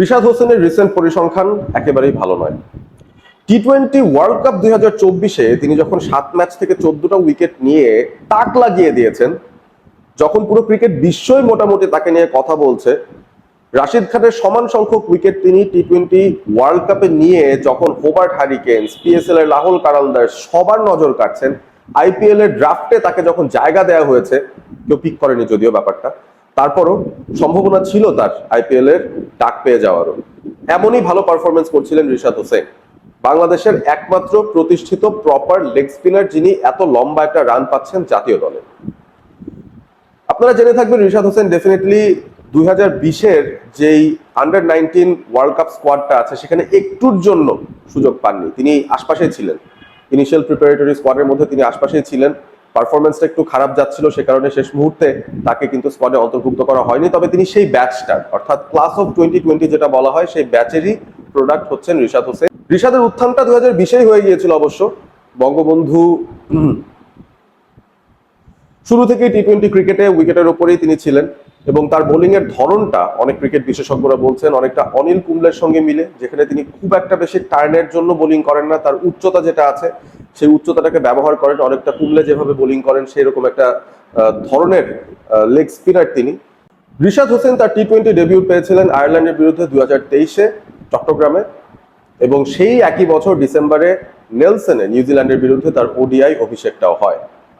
রিশাদ হোসেনের রিসেন্ট পরিসংখ্যান একেবারেই ভালো নয়। টি টোয়েন্টি ওয়ার্ল্ড কাপ দুই হাজার চব্বিশে তিনি যখন সাত ম্যাচ থেকে চোদ্দটা উইকেট নিয়ে তাক লাগিয়ে দিয়েছেন, যখন পুরো ক্রিকেট বিশ্বই মোটামুটি তাকে নিয়ে কথা বলছে, রাশিদ খানের সমান সংখ্যক উইকেট তিনি টি টোয়েন্টি ওয়ার্ল্ড কাপে নিয়ে যখন হোবার্ট হারিকেন্স পিএসএল এর রাহুল কারালদার সবার নজর কাটছেন আইপিএল এর ড্রাফটে তাকে যখন জায়গা দেওয়া হয়েছে, কেউ পিক করেনি যদিও ব্যাপারটা তারপরও সম্ভাবনা ছিল তার আইপিএল এর ডাক পেয়ে যাওয়ারও। এমনই ভালো পারফরমেন্স করছিলেন রিশাদ হোসেন। বাংলাদেশের একমাত্র প্রতিষ্ঠিত প্রপার লেগ স্পিনার যিনি এত লম্বা একটা রান পাচ্ছেন জাতীয় দলে। আপনারা জেনে থাকবেন রিশাদ হোসেন ডেফিনেটলি দুই হাজার বিশের যেই আন্ডার নাইনটিন ওয়ার্ল্ড কাপ স্কোয়াডটা আছে, সেখানে একটুর জন্য সুযোগ পাননি। তিনি আশপাশেই ছিলেন। ইনিশিয়াল প্রিপারেটরি স্কোয়াডের মধ্যে তিনি আশপাশেই ছিলেন। পারফরমেন্সটা একটু খারাপ যাচ্ছিল, সে কারণে শেষ মুহূর্তে তাকে কিন্তু স্কোয়াডে অন্তর্ভুক্ত করা হয়নি। তবে তিনি সেই ব্যাচটার অর্থাৎ ক্লাস অফ টোয়েন্টি টোয়েন্টি যেটা বলা হয়, সেই ব্যাচেরই প্রোডাক্ট হচ্ছেন রিশাদ হোসেন। রিশাদের উত্থানটা দু হাজার বিশেই হয়ে গিয়েছিল অবশ্য। বঙ্গবন্ধু শুরু থেকেই টি টোয়েন্টি ক্রিকেটে উইকেটের ওপরেই তিনি ছিলেন। এবং তার বোলিং এর ধরনটা অনেক ক্রিকেট বিশেষজ্ঞরা বলছেন অনেকটা অনিল কুম্বলের সঙ্গে মিলে, যেখানে তিনি খুব একটা বেশি টার্নের জন্য বোলিং করেন না, তার উচ্চতা যেটা আছে, সেই উচ্চতাটাকে ব্যবহার করেন। অনেকটা কুম্বলে যেভাবে বোলিং করেন সেই রকম একটা ধরনের লেগ স্পিনার তিনি। রিশাদ হোসেন তার টি টোয়েন্টি ডেবিউট পেয়েছিলেন আয়ারল্যান্ডের বিরুদ্ধে দুই হাজার তেইশে চট্টগ্রামে এবং সেই একই বছর ডিসেম্বরে নেলসনে নিউজিল্যান্ডের বিরুদ্ধে তার ওডিআই অভিষেকটাও হয়।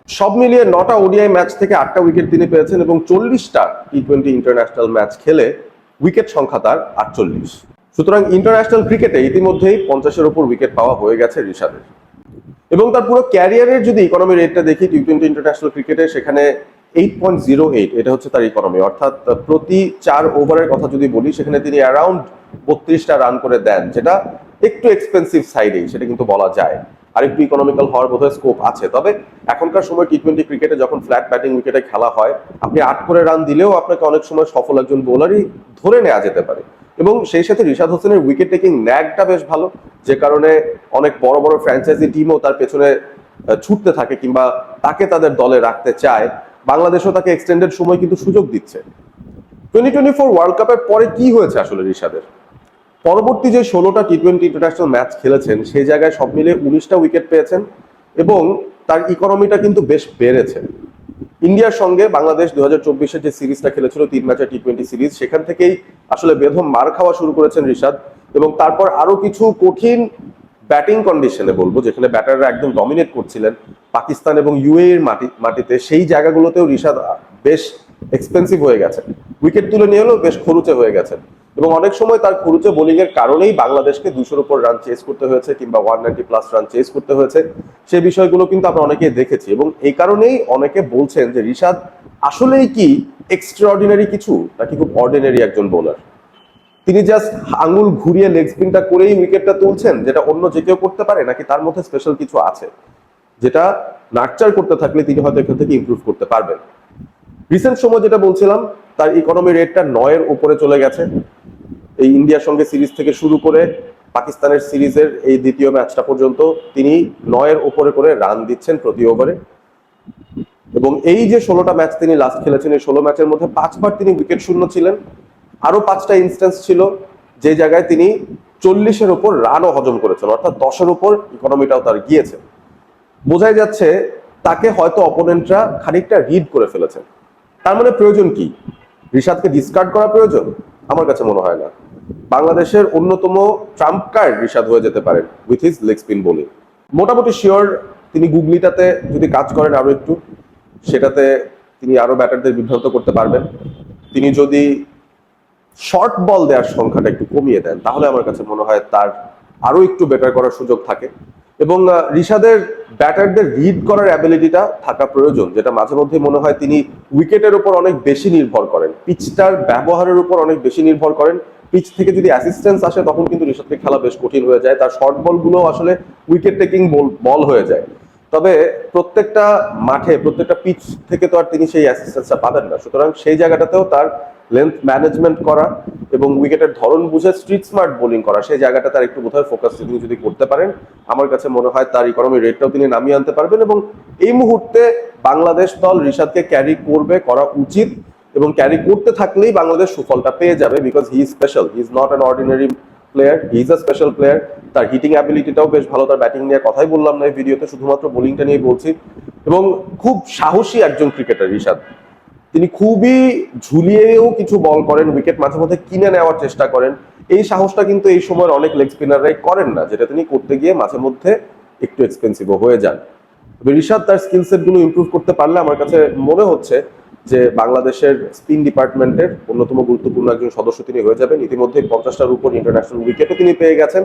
সব মিলিয়ে নটা ওডিআই ম্যাচ থেকে আটটা উইকেট তিনি পেয়েছেন এবং চল্লিশটা টি টোয়েন্টি ইন্টারন্যাশনাল ম্যাচ খেলে উইকেট সংখ্যা তার আটচল্লিশ। সুতরাং ইন্টারন্যাশনাল ক্রিকেটে ইতিমধ্যেই পঞ্চাশের ওপর উইকেট পাওয়া হয়ে গেছে ঋষাদের। এবং তার পুরো ক্যারিয়ারের যদি ইকোনমি রেটটা দেখি টি টোয়েন্টি ইন্টারন্যাশনাল ক্রিকেটে সেখানে এইট পয়েন্ট জিরো এইট এটা হচ্ছে তার ইকোনমি অর্থাৎ প্রতি চার ওভারের কথা যদি বলি, সেখানে তিনি অ্যারাউন্ড বত্রিশটা রান করে দেন, যেটা একটু এক্সপেন্সিভ সাইডেই সেটা কিন্তু বলা যায়। আর একটু ইকোনমিক্যাল হওয়ার বোধহয় স্কোপ আছে। তবে এখনকার সময় টি টোয়েন্টি ক্রিকেটে যখন ফ্ল্যাট ব্যাটিং উইকেটে খেলা হয়, আপনি আট করে রান দিলেও আপনাকে অনেক সময় সফল একজন বোলারই ধরে নেওয়া যেতে পারে। এবং সেই সাথে রিশাদ হোসেনের উইকেট টেকিং ন্যাগটা বেশ ভালো, যে কারণে অনেক বড় বড় ফ্র্যাঞ্চাইজি টিমও তার পেছনে ছুটতে থাকে কিংবা তাকে তাদের দলে রাখতে চায়। বাংলাদেশও তাকে এক্সটেন্ডেড সময় কিন্তু সুযোগ দিচ্ছে। টোয়েন্টি টোয়েন্টি ফোর ওয়ার্ল্ড কাপের পরে কি হয়েছে আসলে রিশাদের? পরবর্তী যে ষোলোটা টি টোয়েন্টি ইন্টারন্যাশনাল ম্যাচ খেলেছেন, সেই জায়গায় সব মিলে উনিশটা উইকেট পেয়েছেন এবং তার ইকোনমিটা কিন্তু বেশ বেড়েছে। ইন্ডিয়ার সঙ্গে বাংলাদেশ দু হাজার চব্বিশে যে সিরিজটা খেলেছিল, তিন ম্যাচের টি টোয়েন্টি সিরিজ, সেখান থেকেই আসলে বেধম মার খাওয়া শুরু করেছেন ঋষাদ এবং তারপর আরও কিছু কঠিন ব্যাটিং কন্ডিশনে বলব, যেখানে ব্যাটাররা একদম ডমিনেট করছিলেন পাকিস্তান এবং ইউএ এর মাটি, মাটিতে, সেই জায়গাগুলোতেও ঋষাদ বেশ এক্সপেন্সিভ হয়ে গেছে উইকেট তুলে নিয়ে হলেও বেশ খরুচে হয়ে গেছেন। এবং অনেক সময় তার খরুচে বোলিং এর কারণেই বাংলাদেশকে দুশোর উপর রান চেস করতে হয়েছে কিংবা one ninety plus run chase করতে হয়েছে। সেই বিষয়গুলো কিন্তু আমরা অনেকেই দেখেছি এবং এই কারণেই অনেকে বলছেন যে ঋষাদ আসলেই কি এক্সট্রাঅর্ডিনারি কিছু নাকি খুব অর্ডিনারি একজন বোলার তিনি জাস্ট আঙুল ঘুরিয়ে লেগ স্পিনটা করেই উইকেটটা তুলছেন, যেটা অন্য যে কেউ করতে পারে, নাকি তার মধ্যে স্পেশাল কিছু আছে? যেটা নার্চার করতে থাকলে তিনি হয়তো এখান থেকে ইমপ্রুভ করতে পারবেন। রিসেন্ট সময় যেটা বলছিলাম, তার ইকোনমি রেটটা নয়ের উপরে চলে গেছে। এই ইন্ডিয়ার সঙ্গে সিরিজ থেকে শুরু করে পাকিস্তানের সিরিজের এই দ্বিতীয় ম্যাচটা পর্যন্ত তিনি নয়ের উপরে করে রান দিচ্ছেন প্রতি ওভারে এবং এই যে ষোলোটা ম্যাচ তিনি লাস্ট খেলেছেন, এই ষোলো ম্যাচের মধ্যে পাঁচবার তিনি উইকেট শূন্য ছিলেন। আরও পাঁচটা ইনস্ট্যান্স ছিল যে জায়গায় তিনি চল্লিশের উপর রানও হজম করেছেন, অর্থাৎ দশের উপর ইকোনমিটাও তার গিয়েছে। বোঝাই যাচ্ছে, তাকে হয়তো অপোনেন্টরা খানিকটা রিড করে ফেলেছেন তার মানে প্রয়োজন কি? ঋষাদকে ডিসকার্ড করা প্রয়োজন? আমার কাছে মনে হয় না। বাংলাদেশের অন্যতম ট্রাম্প কার্ড ঋষাদ হয়ে যেতে পারেন with his leg spin bowling মোটামুটি শিওর তিনি গুগলিটাতে যদি কাজ করেন আরও একটু, সেটাতে তিনি আরও ব্যাটারদের বিভ্রান্ত করতে পারবেন। তিনি যদি শর্ট বল দেওয়ার সংখ্যাটা একটু কমিয়ে দেন, তাহলে আমার কাছে মনে হয় তার আরও একটু বেটার করার সুযোগ থাকে। এবং ঋষাদের ব্যাটারদের রিড করার অ্যাবিলিটিটা থাকা প্রয়োজন, যেটা মাঝে মধ্যে মনে হয় তিনি উইকেটের উপর অনেক বেশি নির্ভর করেন। পিচটার ব্যবহারের উপর অনেক বেশি নির্ভর করেন। পিচ থেকে যদি অ্যাসিস্ট্যান্স আসে, তখন কিন্তু ঋষাদকে খেলা বেশ কঠিন হয়ে যায়। তার শর্ট বলগুলো আসলে উইকেট টেকিং বল হয়ে যায়। তবে প্রত্যেকটা মাঠে, প্রত্যেকটা পিচ থেকে তো আর তিনি সেই অ্যাসিস্ট্যান্সটা পাবেন না। সুতরাং সেই জায়গাটাতেও তার লেন্থ ম্যানেজমেন্ট করা এবং উইকেটের ধরন বুঝে স্ট্রিট স্মার্ট বোলিং করা। সেই জায়গাটা তার একটু বোধহয় ফোকাস তিনি যদি করতে পারেন, আমার কাছে মনে হয় তার ইকোনমি রেটটাও তিনি নামিয়ে আনতে পারবেন এবং এই মুহূর্তে বাংলাদেশ দল ঋষাদকে ক্যারি করবে, করা উচিত এবং ক্যারি করতে থাকলেই বাংলাদেশ সুফলটা পেয়ে যাবে because he is special he is not an ordinary player he is a special player তার হিটিং অ্যাবিলিটিটাও বেশ ভালো, তার ব্যাটিং নিয়ে কথাই বললাম না এই ভিডিওতে শুধুমাত্র বোলিংটা নিয়ে বলছি। এবং খুব সাহসী একজন ক্রিকেটার রিশাদ। তিনি খুবই ঝুলিয়েও কিছু বল করেন উইকেট মাঝে মধ্যে কিনে নেওয়ার চেষ্টা করেন। এই সাহসটা কিন্তু এই সময়ের অনেক লেগ স্পিনাররাই করেন না, যেটা তিনি করতে গিয়ে মাঝে মধ্যে একটু এক্সপেন্সিভও হয়ে যান। তবে ঋষাদ তার স্কিল সেটগুলো ইমপ্রুভ করতে পারলে আমার কাছে মনে হচ্ছে যে বাংলাদেশের স্পিন ডিপার্টমেন্টের অন্যতম গুরুত্বপূর্ণ একজন সদস্য তিনি হয়ে যাবেন। ইতিমধ্যে পঞ্চাশটার উপর ইন্টারন্যাশনাল উইকেটও তিনি পেয়ে গেছেন।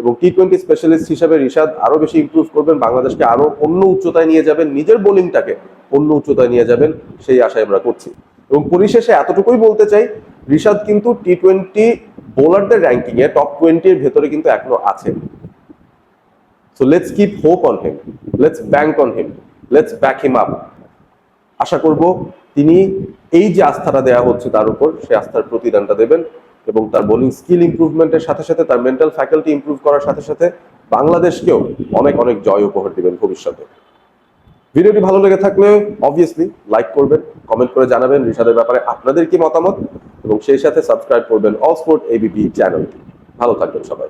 এবং টি টোয়েন্টি স্পেশালিস্ট হিসাবে ঋষাদ আরও বেশি ইমপ্রুভ করবেন, বাংলাদেশকে আরও অন্য উচ্চতায় নিয়ে যাবেন, নিজের বোলিংটাকে অন্য উচ্চতায় নিয়ে যাবেন, সেই আশায় আমরা করছি। এবং পরিশেষে এতটুকুই বলতে চাই ঋষাদ কিন্তু টি টোয়েন্টি বোলারদের র্যাঙ্কিং এ টপ টোয়েন্টির ভেতরে কিন্তু এখনও আছে। So let's keep hope on him let's bank on him let's back him up আশা করব তিনি এই যে আস্থাটা দেওয়া হচ্ছে তার উপর সেই আস্থার প্রতিদানটা দেবেন। এবং তার বোলিং স্কিল ইম্প্রুভমেন্টের সাথে সাথে তার মেন্টাল ফ্যাকাল্টি ইম্প্রুভ করার সাথে সাথে বাংলাদেশকেও অনেক অনেক জয় উপহার দিবেন ভবিষ্যতে। ভিডিওটি ভালো লেগে থাকলে অবভিয়াসলি লাইক করবেন কমেন্ট করে জানাবেন, রিশাদের ব্যাপারে আপনাদের কি মতামত? এবং সেই সাথে সাবস্ক্রাইব করবেন অল স্পোর্ট এবিপি চ্যানেলটি ভালো থাকবেন সবাই।